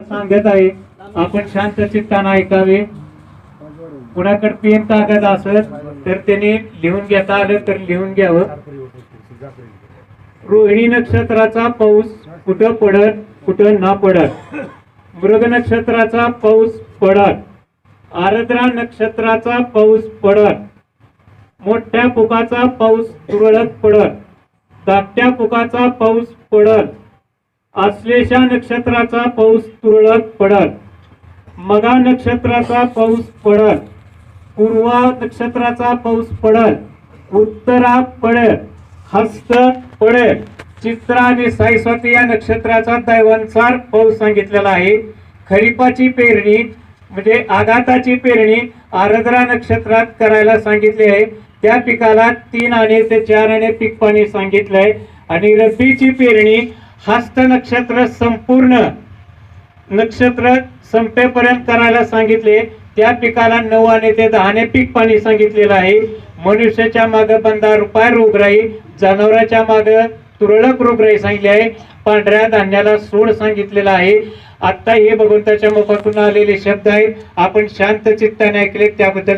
सांगत आहे आपण शांत चित्तानं ऐकावे. कुणाकडे पेन कागद असत तर त्याने लिहून घेता आलं तर लिहून घ्यावं. रोहिणी नक्षत्राचा पाऊस कुठं पडत कुठं ना पडत मृग नक्षत्राचा पाऊस पडत आरद्रा नक्षत्राचा पाऊस पडत मोठ्या पुकाचा पाऊस तुरळक पडत धाकट्या पुकाचा पाऊस पडत आश्लेषा नक्षत्राचा पाऊस तुरळक पडत मगा नक्षत्राचा पाऊस पडत पूर्वा नक्षत्राचा पाऊस पडत उत्तरा पडत हस्त पडत चित्रा आणि साईस्वती या नक्षत्राचा दैवानुसार पाऊस सांगितलेला आहे. खरीपाची पेरणी म्हणजे आघाताची पेरणी आरद्रा नक्षत्रात करायला सांगितली आहे. त्या पिकाला तीन आणे ते चार आणे पीक पाणी सांगितलंय. आणि रब्बीची पेरणी हस्त नक्षत्र संपूर्ण नक्षत्र संपेपर्यंत करायला सांगितले. त्या पिकाला नऊ आणि ते दहाने पीक पाणी सांगितलेलं आहे. मनुष्याच्या मागे बंधा रुपाय रोगराई जनावराच्या मागे तुरळक रोगराई सांगितली आहे. पांढऱ्या धान्याला सोड सांगितलेला आहे. आता हे भगवंताच्या मुखातून आलेले शब्द आहेत. आपण शांत चित्ताने ऐकले त्याबद्दल